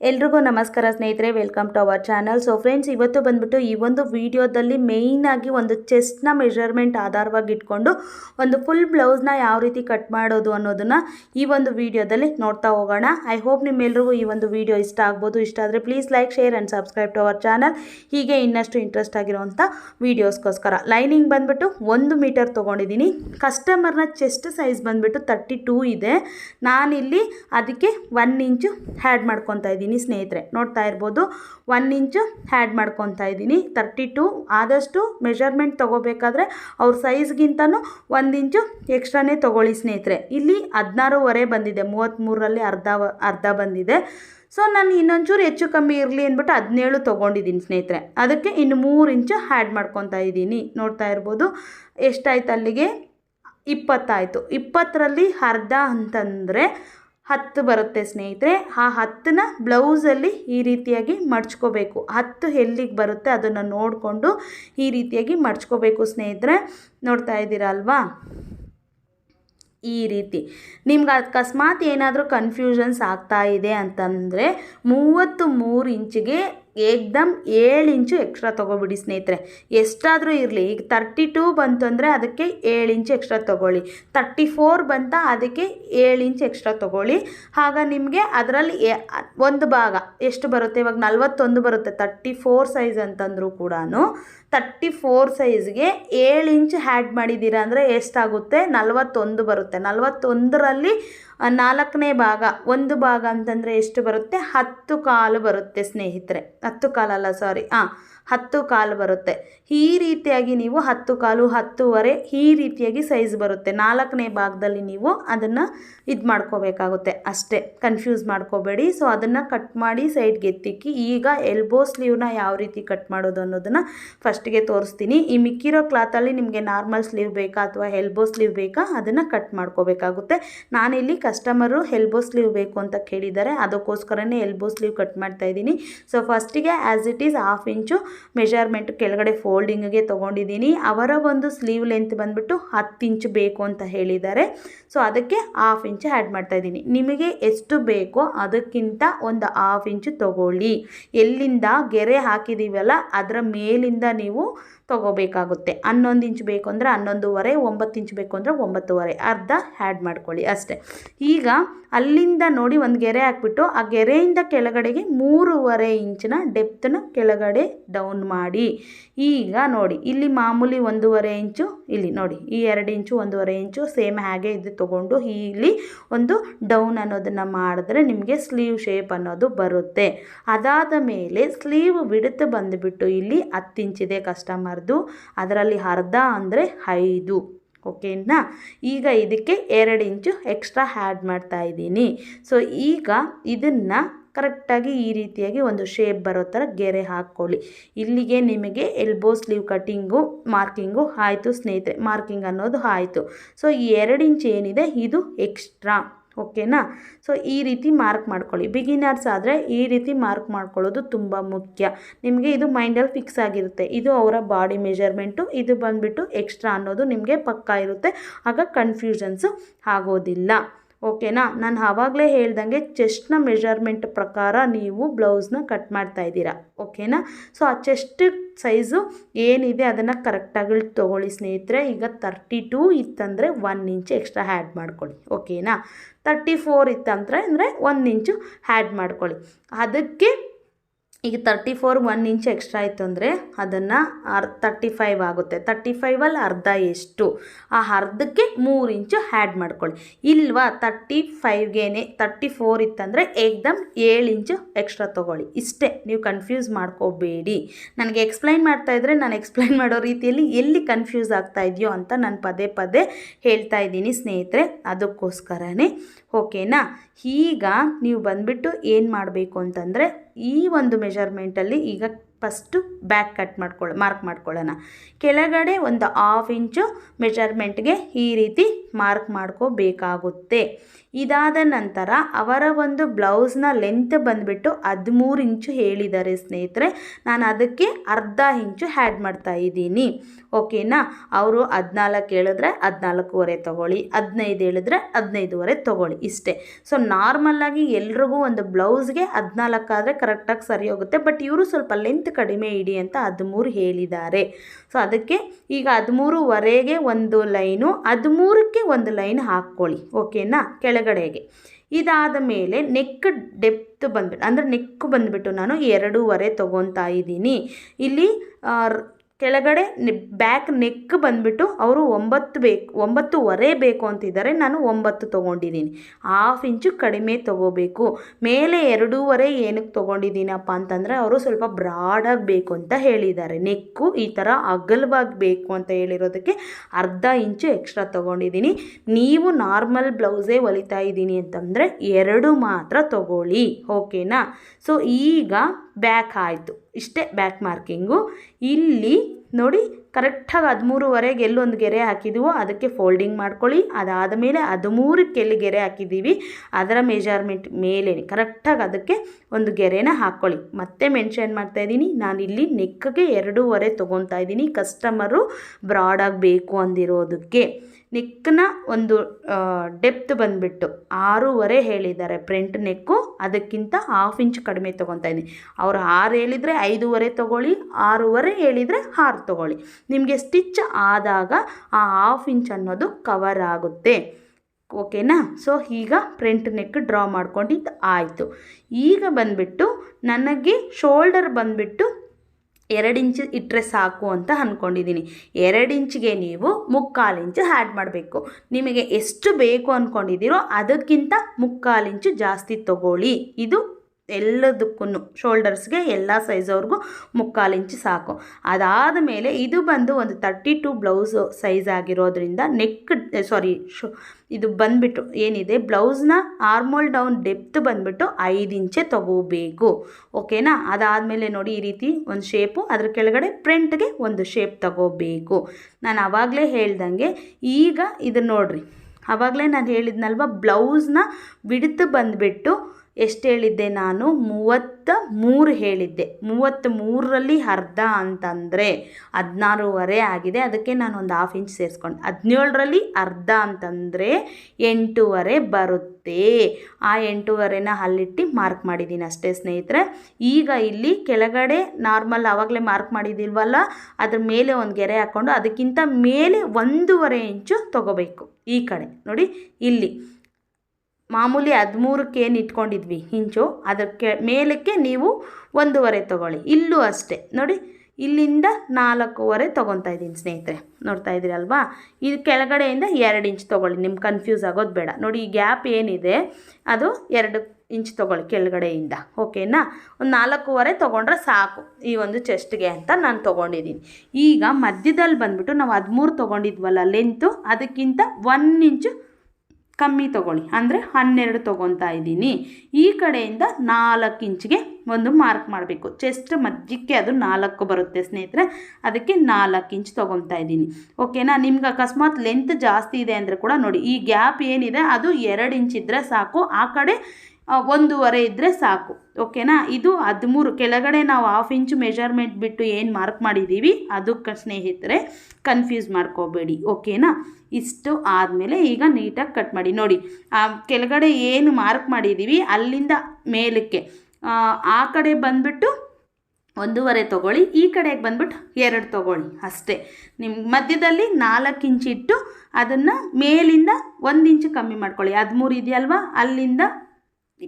ಎಲ್ರಿಗೂ ನಮಸ್ಕಾರ ಸ್ನೇಹಿತರೆ welcome to our channel so friends ಇವತ್ತು ಬಂದ್ಬಿಟ್ಟು ಈ ಒಂದು ವಿಡಿಯೋದಲ್ಲಿ ಮೇಯ್ನಾಗಿ ಒಂದು ಚೆಸ್ಟ್ನ ಮೆಷರ್ಮೆಂಟ್ ಆಧಾರವಾಗಿ ಇಟ್ಕೊಂಡು ಒಂದು ಫುಲ್ ಬ್ಲೌಸ್ನ ಯಾವ ರೀತಿ ಕಟ್ ಮಾಡೋದು ಅನ್ನೋದನ್ನು ಈ ಒಂದು ವಿಡಿಯೋದಲ್ಲಿ ನೋಡ್ತಾ ಹೋಗೋಣ. ಐ ಹೋಪ್ ನಿಮ್ಮೆಲ್ರಿಗೂ ಈ ಒಂದು ವಿಡಿಯೋ ಇಷ್ಟ ಆಗ್ಬೋದು. ಇಷ್ಟ ಆದರೆ please like share and subscribe to our channel ಹೀಗೆ ಇನ್ನಷ್ಟು ಇಂಟ್ರೆಸ್ಟ್ ಆಗಿರುವಂಥ ವೀಡಿಯೋಸ್ಗೋಸ್ಕರ ಲೈನಿಂಗ್ ಬಂದ್ಬಿಟ್ಟು ಒಂದು ಮೀಟರ್ ತೊಗೊಂಡಿದ್ದೀನಿ. ಕಸ್ಟಮರ್ನ ಚೆಸ್ಟ್ ಸೈಜ್ ಬಂದ್ಬಿಟ್ಟು ತರ್ಟಿ ಟೂ ಇದೆ. ನಾನಿಲ್ಲಿ ಅದಕ್ಕೆ ಒನ್ ಇಂಚು ಹ್ಯಾಡ್ ಮಾಡ್ಕೊತಾ ಇದ್ದೀನಿ. ಸ್ನೇಹಿತರೆ. ನೋಡ್ತಾ ಇರ್ಬೋದು ಒನ್ ಇಂಚು ಹ್ಯಾಡ್ ಮಾಡ್ಕೊತಾ ಇದ್ದೀನಿ. ತರ್ಟಿ ಟೂ ಆದಷ್ಟು ಮೆಷರ್ಮೆಂಟ್ ತೊಗೋಬೇಕಾದ್ರೆ ಅವ್ರ ಸೈಜ್ಗಿಂತನೂ ಒಂದು ಇಂಚು ಎಕ್ಸ್ಟ್ರಾನೇ ತೊಗೊಳ್ಳಿ ಸ್ನೇಹಿತರೆ. ಇಲ್ಲಿ ಹದಿನಾರೂವರೆ ಬಂದಿದೆ ಮೂವತ್ತ್ಮೂರರಲ್ಲಿ ಅರ್ಧ ಅರ್ಧ ಬಂದಿದೆ. ಸೊ ನಾನು ಇನ್ನೊಂಚೂರು ಹೆಚ್ಚು ಕಮ್ಮಿ ಇರಲಿ ಅಂದ್ಬಿಟ್ಟು ಹದಿನೇಳು ತೊಗೊಂಡಿದ್ದೀನಿ ಸ್ನೇಹಿತರೆ. ಅದಕ್ಕೆ ಇನ್ನು ಮೂರು ಇಂಚು ಹ್ಯಾಡ್ ಮಾಡ್ಕೊತಾ ಇದ್ದೀನಿ. ನೋಡ್ತಾ ಇರ್ಬೋದು, ಎಷ್ಟಾಯ್ತು ಅಲ್ಲಿಗೆ? ಇಪ್ಪತ್ತಾಯಿತು. ಇಪ್ಪತ್ತರಲ್ಲಿ ಅರ್ಧ ಅಂತಂದರೆ ಹತ್ತು ಬರುತ್ತೆ ಸ್ನೇಹಿತರೆ. ಆ ಹತ್ತನ್ನ ಬ್ಲೌಸಲ್ಲಿ ಈ ರೀತಿಯಾಗಿ ಮಡ್ಚ್ಕೋಬೇಕು. ಹತ್ತು ಎಲ್ಲಿಗೆ ಬರುತ್ತೆ ಅದನ್ನು ನೋಡಿಕೊಂಡು ಈ ರೀತಿಯಾಗಿ ಮಡ್ಚ್ಕೋಬೇಕು ಸ್ನೇಹಿತರೆ. ನೋಡ್ತಾ ಇದ್ದೀರಾ ಅಲ್ವಾ? ಈ ರೀತಿ. ನಿಮ್ಗೆ ಅಕಸ್ಮಾತ್ ಏನಾದರೂ ಕನ್ಫ್ಯೂಷನ್ಸ್ ಆಗ್ತಾ ಇದೆ ಅಂತಂದರೆ ಮೂವತ್ತು ಮೂರು ಇಂಚಿಗೆ ಏಕ್ದಮ್ ಏಳು ಇಂಚು ಎಕ್ಸ್ಟ್ರಾ ತೊಗೊಬಿಡಿ ಸ್ನೇಹಿತರೆ. ಎಷ್ಟಾದರೂ ಇರಲಿ. ಈಗ ತರ್ಟಿ ಟೂ ಬಂತು ಅಂದರೆ ಅದಕ್ಕೆ ಏಳು ಇಂಚು ಎಕ್ಸ್ಟ್ರಾ ತೊಗೊಳ್ಳಿ. ತರ್ಟಿ ಫೋರ್ ಬಂತ ಅದಕ್ಕೆ ಏಳು ಇಂಚು ಎಕ್ಸ್ಟ್ರಾ ತೊಗೊಳ್ಳಿ. ಆಗ ನಿಮಗೆ ಅದರಲ್ಲಿ ಒಂದು ಭಾಗ. ಎಷ್ಟು ಬರುತ್ತೆ? ಇವಾಗ ನಲ್ವತ್ತೊಂದು ಬರುತ್ತೆ. ತರ್ಟಿ ಫೋರ್ ಸೈಜ್ ಅಂತಂದರೂ ಕೂಡ ತರ್ಟಿ ಫೋರ್ ಸೈಜ್ಗೆ ಏಳು ಇಂಚ್ ಹ್ಯಾಡ್ ಮಾಡಿದ್ದೀರಾ ಅಂದರೆ ಎಷ್ಟಾಗುತ್ತೆ? ನಲವತ್ತೊಂದು ಬರುತ್ತೆ. ನಲವತ್ತೊಂದರಲ್ಲಿ ನಾಲ್ಕನೇ ಭಾಗ, ಒಂದು ಭಾಗ ಅಂತಂದರೆ ಎಷ್ಟು ಬರುತ್ತೆ? ಹತ್ತು ಕಾಲು ಬರುತ್ತೆ ಸ್ನೇಹಿತರೆ. ಹತ್ತು ಕಾಲಲ್ಲ ಸಾರಿ ಹಾಂ ಹತ್ತು ಕಾಲು ಬರುತ್ತೆ. ಈ ರೀತಿಯಾಗಿ ನೀವು ಹತ್ತು ಕಾಲು ಹತ್ತುವರೆ ಈ ರೀತಿಯಾಗಿ ಸೈಜ್ ಬರುತ್ತೆ. ನಾಲ್ಕನೇ ಭಾಗದಲ್ಲಿ ನೀವು ಅದನ್ನು ಇದು ಮಾಡ್ಕೋಬೇಕಾಗುತ್ತೆ. ಅಷ್ಟೇ ಕನ್ಫ್ಯೂಸ್ ಮಾಡ್ಕೋಬೇಡಿ. ಸೊ ಅದನ್ನು ಕಟ್ ಮಾಡಿ ಸೈಡ್ಗೆ ಎತ್ತಿಕ್ಕಿ, ಈಗ ಎಲ್ಬೋ ಸ್ಲೀವ್ನ ಯಾವ ರೀತಿ ಕಟ್ ಮಾಡೋದು ಅನ್ನೋದನ್ನು ಫಸ್ಟಿಗೆ ತೋರಿಸ್ತೀನಿ. ಈ ಮಿಕ್ಕಿರೋ ಕ್ಲಾತಲ್ಲಿ ನಿಮಗೆ ನಾರ್ಮಲ್ ಸ್ಲೀವ್ ಬೇಕಾ ಅಥವಾ ಎಲ್ಬೋ ಸ್ಲೀವ್ ಬೇಕಾ ಅದನ್ನು ಕಟ್ ಮಾಡ್ಕೋಬೇಕಾಗುತ್ತೆ. ನಾನಿಲ್ಲಿ ಕಸ್ಟಮರು ಎಲ್ಬೋ ಸ್ಲೀವ್ ಬೇಕು ಅಂತ ಕೇಳಿದ್ದಾರೆ. ಅದಕ್ಕೋಸ್ಕರನೇ ಎಲ್ಬೋ ಸ್ಲೀವ್ ಕಟ್ ಮಾಡ್ತಾ ಇದ್ದೀನಿ. ಸೊ ಫಸ್ಟಿಗೆ as it is half inch measurement ಕೆಳಗಡೆ ಫೋಲ್ಡಿಂಗ್ಗೆ ತೊಗೊಂಡಿದ್ದೀನಿ. ಅವರ ಒಂದು ಸ್ಲೀವ್ ಲೆಂತ್ ಬಂದುಬಿಟ್ಟು ಹತ್ತು ಇಂಚು ಬೇಕು ಅಂತ ಹೇಳಿದ್ದಾರೆ. ಸೊ ಅದಕ್ಕೆ ಹಾಫ್ ಇಂಚ್ ಆ್ಯಡ್ ಮಾಡ್ತಾ ಇದ್ದೀನಿ. ನಿಮಗೆ ಎಷ್ಟು ಬೇಕೋ ಅದಕ್ಕಿಂತ ಒಂದು ಹಾಫ್ ಇಂಚು ತೊಗೊಳ್ಳಿ. ಎಲ್ಲಿಂದ ಗೆರೆ ಹಾಕಿದ್ದೀವಲ್ಲ ಅದರ ಮೇಲಿಂದ ನೀವು ತೊಗೋಬೇಕಾಗುತ್ತೆ. ಹನ್ನೊಂದು ಇಂಚ್ ಬೇಕು ಅಂದರೆ ಹನ್ನೊಂದುವರೆ, ಒಂಬತ್ತು ಇಂಚ್ ಬೇಕು ಅಂದರೆ ಒಂಬತ್ತುವರೆ. ಅರ್ಧ ಆ್ಯಡ್ ಮಾಡ್ಕೊಳ್ಳಿ ಅಷ್ಟೇ. ಈಗ ಅಲ್ಲಿಂದ ನೋಡಿ ಒಂದು ಗೆರೆ ಹಾಕ್ಬಿಟ್ಟು ಆ ಗೆರೆಯಿಂದ ಕೆಳಗಡೆಗೆ ಮೂರುವರೆ ಇಂಚಿನ ಡೆಪ್ತನ್ನ ಕೆಳಗಡೆ ಡೌನ್ ಮಾಡಿ. ಈಗ ನೋಡಿ, ಇಲ್ಲಿ ಮಾಮೂಲಿ ಒಂದೂವರೆ ಇಂಚು, ಇಲ್ಲಿ ನೋಡಿ, ಈ ಎರಡು ಇಂಚು, ಒಂದೂವರೆ ಇಂಚು ಸೇಮ್ ಹಾಗೆ ಇದು ತೊಗೊಂಡು ಇಲ್ಲಿ ಒಂದು ಡೌನ್ ಅನ್ನೋದನ್ನು ಮಾಡಿದ್ರೆ ನಿಮಗೆ ಸ್ಲೀವ್ ಶೇಪ್ ಅನ್ನೋದು ಬರುತ್ತೆ. ಅದಾದ ಮೇಲೆ ಸ್ಲೀವ್ ಬಿಡುತ್ತೆ ಬಂದುಬಿಟ್ಟು ಇಲ್ಲಿ ಹತ್ತು ಇಂಚಿದೆ ಅದರಲ್ಲಿ ಅರ್ಧ ಅಂದರೆ ಐದು. ಓಕೆನಾ? ಈಗ ಇದಕ್ಕೆ ಎರಡು ಇಂಚು ಎಕ್ಸ್ಟ್ರಾ ಆ್ಯಡ್ ಮಾಡ್ತಾ ಇದ್ದೀನಿ. ಸೊ ಈಗ ಇದನ್ನು ಕರೆಕ್ಟಾಗಿ ಈ ರೀತಿಯಾಗಿ ಒಂದು ಶೇಪ್ ಬರೋ ಥರ ಗೆರೆ ಹಾಕ್ಕೊಳ್ಳಿ. ಇಲ್ಲಿಗೆ ನಿಮಗೆ ಎಲ್ಬೋ ಸ್ಲೀವ್ ಕಟ್ಟಿಂಗು ಮಾರ್ಕಿಂಗು ಆಯಿತು ಸ್ನೇಹಿತರೆ. ಮಾರ್ಕಿಂಗ್ ಅನ್ನೋದು ಆಯಿತು. ಸೊ ಈ ಎರಡು ಇಂಚು ಏನಿದೆ? ಇದು ಎಕ್ಸ್ಟ್ರಾ ಓಕೆನಾ? ಸೊ ಈ ರೀತಿ ಮಾರ್ಕ್ ಮಾಡ್ಕೊಳ್ಳಿ. ಬಿಗಿನರ್ಸ್ ಆದರೆ ಈ ರೀತಿ ಮಾರ್ಕ್ ಮಾಡ್ಕೊಳ್ಳೋದು ತುಂಬ ಮುಖ್ಯ. ನಿಮಗೆ ಇದು ಮೈಂಡಲ್ಲಿ ಫಿಕ್ಸ್ ಆಗಿರುತ್ತೆ. ಇದು ಅವರ ಬಾಡಿ ಮೆಜರ್ಮೆಂಟು ಇದು ಬಂದುಬಿಟ್ಟು ಎಕ್ಸ್ಟ್ರಾ ಅನ್ನೋದು ನಿಮಗೆ ಪಕ್ಕಾ ಇರುತ್ತೆ. ಆಗ ಕನ್ಫ್ಯೂಷನ್ಸು ಆಗೋದಿಲ್ಲ. ಓಕೆನಾ? ನಾನು ಆವಾಗಲೇ ಹೇಳ್ದಂಗೆ ಚೆಸ್ಟ್ನ ಮೆಷರ್ಮೆಂಟ್ ಪ್ರಕಾರ ನೀವು ಬ್ಲೌಸ್ನ ಕಟ್ ಮಾಡ್ತಾ ಇದ್ದೀರಾ. ಓಕೆನಾ? ಸೊ, ಆ ಚೆಸ್ಟ್ ಸೈಜು ಏನಿದೆ ಅದನ್ನು ಕರೆಕ್ಟಾಗಿ ತೊಗೊಳ್ಳಿ ಸ್ನೇಹಿತರೆ. ಈಗ ತರ್ಟಿ ಟೂ ಇತ್ತಂದರೆ ಒನ್ ಇಂಚು ಎಕ್ಸ್ಟ್ರಾ ಹ್ಯಾಡ್ ಮಾಡ್ಕೊಳ್ಳಿ. ಓಕೆನಾ? ತರ್ಟಿ ಫೋರ್ ಇತ್ತಂದರೆ ಅಂದರೆ ಒಂದು ಇಂಚು ಹ್ಯಾಡ್ ಮಾಡ್ಕೊಳ್ಳಿ. ಅದಕ್ಕೆ ಈಗ thirty four one inch extra ಆಯಿತು ಅಂದರೆ ಅದನ್ನು ಅರ್ ತರ್ಟಿ ಫೈವ್ ಆಗುತ್ತೆ. ತರ್ಟಿ ಫೈವಲ್ಲಿ ಅರ್ಧ ಎಷ್ಟು? ಆ ಅರ್ಧಕ್ಕೆ ಮೂರು ಇಂಚು ಹ್ಯಾಡ್ ಮಾಡ್ಕೊಳ್ಳಿ. ಇಲ್ವಾ? ತರ್ಟಿ ಫೈವ್ಗೇನೆ ತರ್ಟಿ ಫೋರ್ ಇತ್ತಂದರೆ ಏಕ್ದಮ್ ಏಳು ಇಂಚು ಎಕ್ಸ್ಟ್ರಾ ತೊಗೊಳ್ಳಿ. ಇಷ್ಟೇ, ನೀವು ಕನ್ಫ್ಯೂಸ್ ಮಾಡ್ಕೋಬೇಡಿ. ನನಗೆ ಎಕ್ಸ್ಪ್ಲೈನ್ ಮಾಡ್ತಾ ಇದ್ದರೆ ನಾನು ಎಕ್ಸ್ಪ್ಲೈನ್ ಮಾಡೋ ರೀತಿಯಲ್ಲಿ ಎಲ್ಲಿ ಕನ್ಫ್ಯೂಸ್ ಆಗ್ತಾ ಇದೆಯೋ ಅಂತ ನಾನು ಪದೇ ಪದೇ ಹೇಳ್ತಾ ಇದ್ದೀನಿ ಸ್ನೇಹಿತರೆ. ಅದಕ್ಕೋಸ್ಕರನೇ. ಓಕೆನಾ ಈಗ ನೀವು ಬಂದುಬಿಟ್ಟು ಏನು ಮಾಡಬೇಕು ಅಂತಂದರೆ ಈ ಒಂದು ಮೆಷರ್ಮೆಂಟಲ್ಲಿ ಈಗ ಫಸ್ಟು ಬ್ಯಾಕ್ ಕಟ್ ಮಾಡ್ಕೊಳ್ಳೋ ಮಾರ್ಕ್ ಮಾಡ್ಕೊಳ್ಳೋಣ. ಕೆಳಗಡೆ ಒಂದು ಹಾಫ್ ಇಂಚು ಮೆಷರ್ಮೆಂಟ್ಗೆ ಈ ರೀತಿ ಮಾರ್ಕ್ ಮಾಡ್ಕೋಬೇಕಾಗುತ್ತೆ. ಇದಾದ ನಂತರ ಅವರ ಒಂದು ಬ್ಲೌಸ್ನ ಲೆಂತ್ ಬಂದುಬಿಟ್ಟು ಹದಿಮೂರು ಇಂಚು ಹೇಳಿದ್ದಾರೆ ಸ್ನೇಹಿತರೆ. ನಾನು ಅದಕ್ಕೆ ಅರ್ಧ ಇಂಚು ಹ್ಯಾಡ್ ಮಾಡ್ತಾ ಇದ್ದೀನಿ. ಓಕೆನಾ ಅವರು ಹದಿನಾಲ್ಕು ಹೇಳಿದ್ರೆ ಹದಿನಾಲ್ಕೂವರೆ ತೊಗೊಳ್ಳಿ. ಹದಿನೈದು ಹೇಳಿದ್ರೆ ಹದಿನೈದುವರೆ ತೊಗೊಳ್ಳಿ ಇಷ್ಟೇ. ಸೊ ನಾರ್ಮಲ್ಲಾಗಿ ಎಲ್ರಿಗೂ ಒಂದು ಬ್ಲೌಸ್ಗೆ ಹದಿನಾಲ್ಕಾದರೆ ಕರೆಕ್ಟಾಗಿ ಸರಿ ಹೋಗುತ್ತೆ. ಬಟ್ ಇವರು ಸ್ವಲ್ಪ ಲೆಂತ್ ಕಡಿಮೆ ಇಡಿ ಅಂತ ಹದಿಮೂರು ಹೇಳಿದ್ದಾರೆ. ಸೊ ಅದಕ್ಕೆ ಈಗ ಹದಿಮೂರುವರೆಗೆ ಒಂದು ಲೈನು, ಹದಿಮೂರಕ್ಕೆ ಒಂದು ಲೈನ್ ಹಾಕ್ಕೊಳ್ಳಿ. ಓಕೆನಾ ಕೆಳಗಡೆಗೆ ಇದಾದ ಮೇಲೆ ನೆಕ್ ಡೆಪ್ತ್ ಬಂದ್ಬಿಟ್ಟು ಅಂದರೆ ನೆಕ್ ಬಂದುಬಿಟ್ಟು ನಾನು ಎರಡೂವರೆ ತೊಗೊತಾ ಇದ್ದೀನಿ. ಇಲ್ಲಿ ಆ, ನಿ ಕೆಳಗಡೆ ಬ್ಯಾಕ್ ನೆಕ್ ಬಂದುಬಿಟ್ಟು ಅವರು ಒಂಬತ್ತು ಬೇಕು ಒಂಬತ್ತುವರೆ ಬೇಕು ಅಂತಿದ್ದಾರೆ. ನಾನು ಒಂಬತ್ತು ತೊಗೊಂಡಿದ್ದೀನಿ. ಹಾಫ್ ಇಂಚು ಕಡಿಮೆ ತೊಗೋಬೇಕು. ಮೇಲೆ ಎರಡೂವರೆ ಏನಕ್ಕೆ ತೊಗೊಂಡಿದ್ದೀನಪ್ಪ ಅಂತಂದರೆ ಅವರು ಸ್ವಲ್ಪ ಬ್ರಾಡಾಗಿ ಬೇಕು ಅಂತ ಹೇಳಿದ್ದಾರೆ. ನೆಕ್ಕು ಈ ಥರ ಅಗಲವಾಗಿ ಬೇಕು ಅಂತ ಹೇಳಿರೋದಕ್ಕೆ ಅರ್ಧ ಇಂಚು ಎಕ್ಸ್ಟ್ರಾ ತೊಗೊಂಡಿದ್ದೀನಿ. ನೀವು ನಾರ್ಮಲ್ ಬ್ಲೌಸೇ ಹೊಲಿತಾ ಇದ್ದೀನಿ ಅಂತಂದರೆ ಎರಡು ಮಾತ್ರ ತೊಗೊಳ್ಳಿ. ಓಕೆನಾ ಸೊ ಈಗ ಬ್ಯಾಕ್ ಆಯಿತು. ಇಷ್ಟೇ ಬ್ಯಾಕ್ ಮಾರ್ಕಿಂಗು ಇಲ್ಲಿ ನೋಡಿ ಕರೆಕ್ಟಾಗಿ ಹದಿಮೂರುವರೆಗೆ ಎಲ್ಲೊಂದು ಗೆರೆ ಹಾಕಿದ್ದೀವೋ ಅದಕ್ಕೆ ಫೋಲ್ಡಿಂಗ್ ಮಾಡ್ಕೊಳ್ಳಿ. ಅದಾದ ಮೇಲೆ ಹದಿಮೂರಕ್ಕೆ ಎಲ್ಲಿ ಗೆರೆ ಹಾಕಿದ್ದೀವಿ ಅದರ ಮೆಜರ್ಮೆಂಟ್ ಮೇಲೆ ಕರೆಕ್ಟಾಗಿ ಅದಕ್ಕೆ ಒಂದು ಗೆರೆನ ಹಾಕ್ಕೊಳ್ಳಿ ಮತ್ತೆ ಮೆನ್ಷನ್ ಮಾಡ್ತಾ ಇದ್ದೀನಿ, ನಾನು ಇಲ್ಲಿ ನೆಕ್ಕಗೆ ಎರಡೂವರೆ ತೊಗೊತಾ ಇದ್ದೀನಿ ಕಸ್ಟಮರು ಬ್ರಾಡಾಗಿ ಬೇಕು ಅಂದಿರೋದಕ್ಕೆ. ನೆಕ್ನ ಒಂದು ಡೆಪ್ತ್ ಬಂದುಬಿಟ್ಟು ಆರೂವರೆ ಹೇಳಿದ್ದಾರೆ. ಪ್ರಿಂಟ್ ನೆಕ್ಕು ಅದಕ್ಕಿಂತ ಹಾಫ್ ಇಂಚ್ ಕಡಿಮೆ ತೊಗೊತಾ ಇದ್ದೀನಿ. ಅವ್ರು ಆರು ಹೇಳಿದರೆ ಐದೂವರೆ ತೊಗೊಳ್ಳಿ, ಆರೂವರೆ ಹೇಳಿದರೆ ಆರು ತೊಗೊಳ್ಳಿ. ನಿಮಗೆ ಸ್ಟಿಚ್ ಆದಾಗ ಆ ಹಾಫ್ ಇಂಚ್ ಅನ್ನೋದು ಕವರ್ ಆಗುತ್ತೆ. ಓಕೆನಾ? ಸೊ ಈಗ ಫ್ರಂಟ್ ನೆಕ್ ಡ್ರಾ ಮಾಡ್ಕೊಂಡಿದ್ದು ಆಯಿತು. ಈಗ ಬಂದುಬಿಟ್ಟು ನನಗೆ ಶೋಲ್ಡರ್ ಬಂದುಬಿಟ್ಟು ಎರಡು ಇಂಚು ಇಟ್ಟರೆ ಸಾಕು ಅಂತ ಅಂದ್ಕೊಂಡಿದ್ದೀನಿ ಎರಡು ಇಂಚಿಗೆ ನೀವು ಮುಕ್ಕಾಲು ಇಂಚು ಆ್ಯಡ್ ಮಾಡಬೇಕು. ನಿಮಗೆ ಎಷ್ಟು ಬೇಕು ಅಂದ್ಕೊಂಡಿದ್ದೀರೋ ಅದಕ್ಕಿಂತ ಮುಕ್ಕಾಲು ಇಂಚು ಜಾಸ್ತಿ ತಗೊಳ್ಳಿ. ಇದು ಎಲ್ಲದಕ್ಕೂ ಶೋಲ್ಡರ್ಸ್ಗೆ ಎಲ್ಲ ಸೈಜವ್ರಿಗೂ ಮುಕ್ಕಾಲು ಇಂಚು ಸಾಕು. ಅದಾದ ಮೇಲೆ ಇದು ಬಂದು ಒಂದು ತರ್ಟಿ ಟು ಬ್ಲೌಸ್ ಸೈಜ್ ಆಗಿರೋದ್ರಿಂದ ನೆಕ್ ಸಾರಿ ಶೋ, ಇದು ಬಂದುಬಿಟ್ಟು ಏನಿದೆ ಬ್ಲೌಸ್ನ ಆರ್ಮೋಲ್ ಡೌನ್ ಡೆಪ್ತ್ ಬಂದ್ಬಿಟ್ಟು ಐದು ಇಂಚೆ ತಗೋಬೇಕು. ಓಕೆನಾ ಅದಾದಮೇಲೆ ನೋಡಿ ಈ ರೀತಿ ಒಂದು ಶೇಪು ಅದ್ರ ಕೆಳಗಡೆ ಪ್ರಿಂಟ್ಗೆ ಒಂದು ಶೇಪ್ ತಗೋಬೇಕು. ನಾನು ಆವಾಗಲೇ ಹೇಳ್ದಂಗೆ ಈಗ ಇದು ನೋಡಿರಿ. ಆವಾಗಲೇ ನಾನು ಹೇಳಿದ್ನಲ್ವ ಬ್ಲೌಸ್ನ ಬಿಡ್ತು ಬಂದುಬಿಟ್ಟು ಎಷ್ಟು ಹೇಳಿದ್ದೆ ನಾನು? ಮೂವತ್ತ ಮೂರು ಹೇಳಿದ್ದೆ. ಮೂವತ್ತ ಮೂರರಲ್ಲಿ ಅರ್ಧ ಅಂತಂದರೆ ಹದಿನಾರೂವರೆ ಆಗಿದೆ. ಅದಕ್ಕೆ ನಾನು ಒಂದು ಹಾಫ್ ಇಂಚ್ ಸೇರಿಸ್ಕೊಂಡು. ಹದಿನೇಳರಲ್ಲಿ ಅರ್ಧ ಅಂತಂದರೆ ಎಂಟೂವರೆ ಬರುತ್ತೆ. ಆ ಎಂಟೂವರೆನ ಅಲ್ಲಿಟ್ಟು ಮಾರ್ಕ್ ಮಾಡಿದ್ದೀನಿ ಅಷ್ಟೇ ಸ್ನೇಹಿತರೆ. ಈಗ ಇಲ್ಲಿ ಕೆಳಗಡೆ ನಾರ್ಮಲ್ ಆವಾಗಲೇ ಮಾರ್ಕ್ ಮಾಡಿದಿಲ್ವಲ್ಲ, ಅದ್ರ ಮೇಲೆ ಒಂದು ಗೆರೆ ಹಾಕ್ಕೊಂಡು ಅದಕ್ಕಿಂತ ಮೇಲೆ ಒಂದೂವರೆ ಇಂಚು ತೊಗೋಬೇಕು ಈ ಕಡೆ. ನೋಡಿ, ಇಲ್ಲಿ. ಮಾಮೂಲಿ ಹದಿಮೂರಕ್ಕೆ ಏನು ಇಟ್ಕೊಂಡಿದ್ವಿ ಇಂಚು. ಅದಕ್ಕೆ ಮೇಲಕ್ಕೆ ನೀವು ಒಂದೂವರೆ ತೊಗೊಳ್ಳಿ. ಇಲ್ಲೂ ಅಷ್ಟೇ. ನೋಡಿ, ಇಲ್ಲಿಂದ ನಾಲ್ಕೂವರೆ ತೊಗೊತಾ ಇದ್ದೀನಿ ಸ್ನೇಹಿತರೆ. ನೋಡ್ತಾ ಇದ್ದೀರಲ್ವಾ ಇದು ಕೆಳಗಡೆಯಿಂದ ಎರಡು ಇಂಚ್ ತೊಗೊಳ್ಳಿ. ನಿಮ್ಗೆ ಕನ್ಫ್ಯೂಸ್ ಆಗೋದು ಬೇಡ. ನೋಡಿ, ಈ ಗ್ಯಾಪ್ ಏನಿದೆ, ಅದು ಎರಡು ಇಂಚ್ ತೊಗೊಳ್ಳಿ ಕೆಳಗಡೆಯಿಂದ. ಓಕೆನಾ ಒಂದು ನಾಲ್ಕೂವರೆ ತೊಗೊಂಡ್ರೆ ಸಾಕು. ಈ ಒಂದು ಚೆಸ್ಟ್ಗೆ ಅಂತ ನಾನು ತೊಗೊಂಡಿದ್ದೀನಿ. ಈಗ ಮಧ್ಯದಲ್ಲಿ ಬಂದುಬಿಟ್ಟು ನಾವು ಹದಿಮೂರು ತೊಗೊಂಡಿದ್ವಲ್ಲ ಲೆಂತು ಅದಕ್ಕಿಂತ ಒನ್ ಇಂಚು ಕಮ್ಮಿ ತಗೊಳ್ಳಿ. ಅಂದರೆ ಹನ್ನೆರಡು ತೊಗೊತಾ ಇದ್ದೀನಿ. ಈ ಕಡೆಯಿಂದ ನಾಲ್ಕು ಇಂಚಿಗೆ ಒಂದು ಮಾರ್ಕ್ ಮಾಡಬೇಕು. ಚೆಸ್ಟ್ ಮಧ್ಯಕ್ಕೆ ಅದು ನಾಲ್ಕು ಬರುತ್ತೆ ಸ್ನೇಹಿತರೆ. ಅದಕ್ಕೆ ನಾಲ್ಕು ಇಂಚ್ ತೊಗೊತಾ ಇದ್ದೀನಿ. ಓಕೆನಾ ನಿಮ್ಗೆ ಅಕಸ್ಮಾತ್ ಲೆಂತ್ ಜಾಸ್ತಿ ಇದೆ ಅಂದರೆ ಕೂಡ ನೋಡಿ, ಈ ಗ್ಯಾಪ್ ಏನಿದೆ ಅದು ಎರಡು ಇಂಚ್ ಇದ್ದರೆ ಸಾಕು, ಆ ಕಡೆ ಒಂದೂವರೆ ಇದ್ದರೆ ಸಾಕು. ಓಕೆನಾ ಇದು ಹದಿಮೂರು, ಕೆಳಗಡೆ ನಾವು ಹಾಫ್ ಇಂಚ್ ಮೆಜರ್ಮೆಂಟ್ ಬಿಟ್ಟು ಏನು ಮಾರ್ಕ್ ಮಾಡಿದ್ದೀವಿ, ಅದಕ್ಕೆ ಸ್ನೇಹಿತರೆ ಕನ್ಫ್ಯೂಸ್ ಮಾಡ್ಕೋಬೇಡಿ. ಓಕೆನಾ ಇಷ್ಟು ಆದಮೇಲೆ ಈಗ ನೀಟಾಗಿ ಕಟ್ ಮಾಡಿ. ನೋಡಿ ಕೆಳಗಡೆ ಏನು ಮಾರ್ಕ್ ಮಾಡಿದ್ದೀವಿ, ಅಲ್ಲಿಂದ ಮೇಲಕ್ಕೆ. ಆ, ಕಡೆ ಬಂದುಬಿಟ್ಟು ಒಂದೂವರೆ ತೊಗೊಳ್ಳಿ ಈ ಕಡೆಗೆ ಬಂದ್ಬಿಟ್ಟು ಎರಡು ತೊಗೊಳ್ಳಿ ಅಷ್ಟೇ. ನಿಮ್ಮ ಮಧ್ಯದಲ್ಲಿ ನಾಲ್ಕು ಇಂಚ್ ಇಟ್ಟು ಅದನ್ನು ಮೇಲಿಂದ ಒಂದು ಇಂಚು ಕಮ್ಮಿ ಮಾಡ್ಕೊಳ್ಳಿ. ಹದಿಮೂರು ಇದೆಯಲ್ವ? ಅಲ್ಲಿಂದ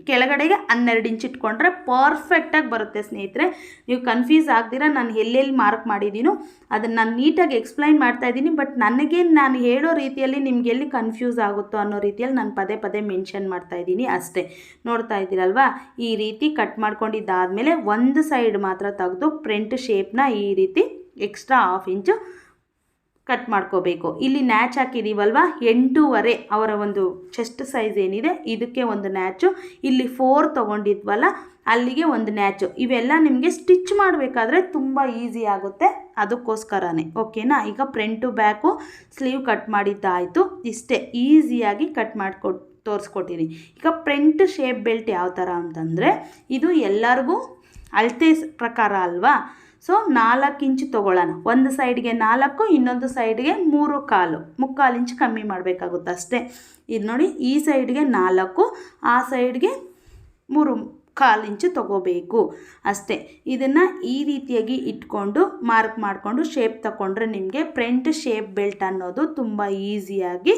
ಕೆಳಗಡೆಗೆ ಹನ್ನೆರಡು ಇಂಚ್ ಇಟ್ಕೊಂಡ್ರೆ ಪರ್ಫೆಕ್ಟಾಗಿ ಬರುತ್ತೆ ಸ್ನೇಹಿತರೆ. ನೀವು ಕನ್ಫ್ಯೂಸ್ ಆಗ್ದಿರ, ನಾನು ಎಲ್ಲೆಲ್ಲಿ ಮಾರ್ಕ್ ಮಾಡಿದ್ದೀನೋ ಅದನ್ನು ನಾನು ನೀಟಾಗಿ ಎಕ್ಸ್ಪ್ಲೈನ್ ಮಾಡ್ತಾ ಇದ್ದೀನಿ. ಬಟ್ ನನಗೆ ನಾನು ಹೇಳೋ ರೀತಿಯಲ್ಲಿ ನಿಮ್ಗೆ ಎಲ್ಲಿ ಕನ್ಫ್ಯೂಸ್ ಆಗುತ್ತೋ ಅನ್ನೋ ರೀತಿಯಲ್ಲಿ ನಾನು ಪದೇ ಪದೇ ಮೆನ್ಷನ್ ಮಾಡ್ತಾ ಇದ್ದೀನಿ ಅಷ್ಟೇ. ನೋಡ್ತಾ ಇದ್ದೀರಲ್ವಾ? ಈ ರೀತಿ ಕಟ್ ಮಾಡ್ಕೊಂಡಿದ್ದಾದಮೇಲೆ ಒಂದು ಸೈಡ್ ಮಾತ್ರ ತೆಗೆದು ಪ್ರಿಂಟ್ ಶೇಪ್ನ ಈ ರೀತಿ ಎಕ್ಸ್ಟ್ರಾ ಹಾಫ್ ಇಂಚು ಕಟ್ ಮಾಡ್ಕೋಬೇಕು. ಇಲ್ಲಿ ನ್ಯಾಚ್ ಹಾಕಿದ್ದೀವಲ್ವ ಎಂಟೂವರೆ ಅವರ ಒಂದು ಚೆಸ್ಟ್ ಸೈಜ್ ಏನಿದೆ, ಇದಕ್ಕೆ ಒಂದು ನ್ಯಾಚು. ಇಲ್ಲಿ ಫೋರ್ ತೊಗೊಂಡಿದ್ವಲ್ಲ, ಅಲ್ಲಿಗೆ ಒಂದು ನ್ಯಾಚು. ಇವೆಲ್ಲ ನಿಮಗೆ ಸ್ಟಿಚ್ ಮಾಡಬೇಕಾದ್ರೆ ತುಂಬ ಈಸಿ ಆಗುತ್ತೆ. ಅದಕ್ಕೋಸ್ಕರನೇ. ಓಕೆನಾ? ಈಗ ಫ್ರಂಟು ಬ್ಯಾಕು ಸ್ಲೀವ್ ಕಟ್ ಮಾಡಿದ್ದಾಯಿತು. ಇಷ್ಟೇ, ಈಸಿಯಾಗಿ ಕಟ್ ಮಾಡಿಕೊಟ್ಟು ತೋರಿಸ್ಕೊಟ್ಟಿನಿ ಈಗ ಪ್ರಿಂಟ್ ಶೇಪ್ ಬೆಲ್ಟ್ ಯಾವ ಥರ ಅಂತಂದರೆ, ಇದು ಎಲ್ಲರಿಗೂ ಅಳತೆ ಪ್ರಕಾರ ಅಲ್ವಾ? ಸೊ ನಾಲ್ಕು ಇಂಚು ತೊಗೊಳ್ಳೋಣ. ಒಂದು ಸೈಡ್ಗೆ ನಾಲ್ಕು, ಇನ್ನೊಂದು ಸೈಡ್ಗೆ ಮೂರು ಕಾಲು. ಮುಕ್ಕಾಲು ಇಂಚು ಕಮ್ಮಿ ಮಾಡಬೇಕಾಗುತ್ತೆ ಅಷ್ಟೇ. ಇದು ನೋಡಿ, ಈ ಸೈಡ್ಗೆ ನಾಲ್ಕು, ಆ ಸೈಡ್ಗೆ ಮೂರು ಕಾಲು ಇಂಚು ತಗೋಬೇಕು. ಅಷ್ಟೇ. ಇದನ್ನು ಈ ರೀತಿಯಾಗಿ ಇಟ್ಕೊಂಡು ಮಾರ್ಕ್ ಮಾಡಿಕೊಂಡು ಶೇಪ್ ತಗೊಂಡ್ರೆ ನಿಮಗೆ ಪ್ರಿಂಟ್ ಶೇಪ್ ಬೆಲ್ಟ್ ಅನ್ನೋದು ತುಂಬ ಈಸಿಯಾಗಿ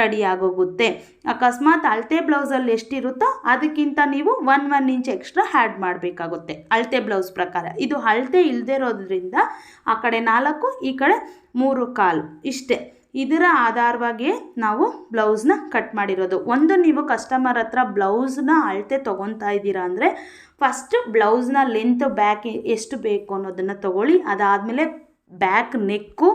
ರೆಡಿ ಆಗೋಗುತ್ತೆ. ಅಕಸ್ಮಾತ್ ಅಳತೆ ಬ್ಲೌಸಲ್ಲಿ ಎಷ್ಟಿರುತ್ತೋ ಅದಕ್ಕಿಂತ ನೀವು one one inch extra add ಮಾಡಬೇಕಾಗುತ್ತೆ. ಅಳತೆ ಬ್ಲೌಸ್ ಪ್ರಕಾರ. ಇದು ಅಳತೆ ಇಲ್ಲದೆ ಇರೋದ್ರಿಂದ ಆ ಕಡೆ ನಾಲ್ಕು, ಈ ಕಡೆ ಮೂರು ಕಾಲು. ಇಷ್ಟೇ. ಇದರ ಆಧಾರವಾಗಿ ನಾವು ಬ್ಲೌಸ್ನ ಕಟ್ ಮಾಡಿರೋದು. ಒಂದು, ನೀವು ಕಸ್ಟಮರ್ ಹತ್ರ ಬ್ಲೌಸ್ನ ಅಳತೆ ತೊಗೊತಾ ಇದ್ದೀರಾ ಅಂದರೆ ಫಸ್ಟ್ ಬ್ಲೌಸ್ನ ಲೆಂತ್ ಬ್ಯಾಕ್ ಎಷ್ಟು ಬೇಕು ಅನ್ನೋದನ್ನು ತೊಗೊಳ್ಳಿ. ಅದಾದಮೇಲೆ back neck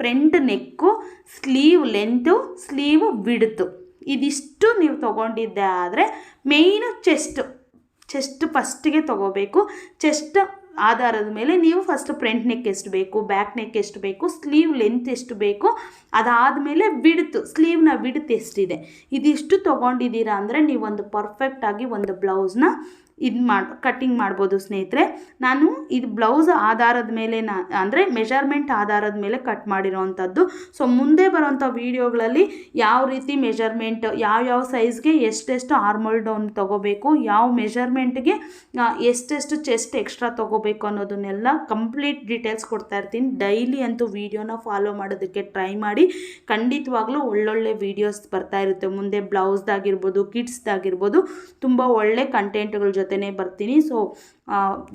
front neck sleeve length sleeve ಬಿಡ್ತು ಇದಿಷ್ಟು ನೀವು ತೊಗೊಂಡಿದ್ದೆ ಆದರೆ ಮೇಯ್ನು ಚೆಸ್ಟ್ ಚೆಸ್ಟ್ ಫಸ್ಟಿಗೆ ತೊಗೋಬೇಕು. ಚೆಸ್ಟ್ ಆಧಾರದ ಮೇಲೆ ನೀವು ಫಸ್ಟ್ ಫ್ರಂಟ್ ನೆಕ್ ಎಷ್ಟು ಬೇಕು ಬ್ಯಾಕ್ ನೆಕ್ ಎಷ್ಟು ಬೇಕು ಸ್ಲೀವ್ ಲೆಂತ್ ಎಷ್ಟು ಬೇಕು, ಅದಾದ ಮೇಲೆ ಬಿಡ್ತು ಸ್ಲೀವ್ನ ಬಿಡ್ತು ಎಷ್ಟಿದೆ. ಇದಿಷ್ಟು ತೊಗೊಂಡಿದ್ದೀರಾ ಅಂದರೆ ನೀವೊಂದು ಪರ್ಫೆಕ್ಟಾಗಿ ಒಂದು ಬ್ಲೌಸ್ನ ಇದು ಮಾಡಿ ಕಟ್ಟಿಂಗ್ ಮಾಡ್ಬೋದು ಸ್ನೇಹಿತರೆ. ನಾನು ಇದು ಬ್ಲೌಸ್ ಆಧಾರದ ಮೇಲೆ ನಾ, ಅಂದರೆ ಮೆಷರ್ಮೆಂಟ್ ಆಧಾರದ ಮೇಲೆ ಕಟ್ ಮಾಡಿರೋವಂಥದ್ದು ಸೊ ಮುಂದೆ ಬರೋವಂಥ ವೀಡಿಯೋಗಳಲ್ಲಿ ಯಾವ ರೀತಿ ಮೆಷರ್ಮೆಂಟ್ ಯಾವ್ಯಾವ ಸೈಜ್ಗೆ ಎಷ್ಟೆಷ್ಟು ಆರ್ಮಲ್ ಡೌನ್ ತೊಗೋಬೇಕು, ಯಾವ ಮೆಷರ್ಮೆಂಟ್ಗೆ ಎಷ್ಟೆಷ್ಟು ಚೆಸ್ಟ್ ಎಕ್ಸ್ಟ್ರಾ ತೊಗೋಬೇಕು ಅನ್ನೋದನ್ನೆಲ್ಲ ಕಂಪ್ಲೀಟ್ ಡೀಟೇಲ್ಸ್ ಕೊಡ್ತಾ ಇರ್ತೀನಿ. ಡೈಲಿ ಅಂತೂ ವೀಡಿಯೋನ ಫಾಲೋ ಮಾಡೋದಕ್ಕೆ ಟ್ರೈ ಮಾಡಿ. ಖಂಡಿತವಾಗ್ಲೂ ಒಳ್ಳೊಳ್ಳೆ ವೀಡಿಯೋಸ್ ಬರ್ತಾ ಇರುತ್ತೆ. ಮುಂದೆ ಬ್ಲೌಸ್ದಾಗಿರ್ಬೋದು ಕಿಡ್ಸ್ದಾಗಿರ್ಬೋದು ತುಂಬ ಒಳ್ಳೆ ಕಂಟೆಂಟ್ಗಳ ಜೊತೆನೇ ಬರ್ತೀನಿ. ಸೊ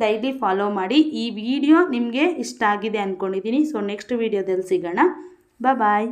ಡೈಲಿ ಫಾಲೋ ಮಾಡಿ. ಈ ವಿಡಿಯೋ ನಿಮಗೆ ಇಷ್ಟ ಆಗಿದೆ ಅಂದ್ಕೊಂಡಿದ್ದೀನಿ ಸೊ ನೆಕ್ಸ್ಟ್ ವೀಡಿಯೋದಲ್ಲಿ ಸಿಗೋಣ. ಬಾಯ್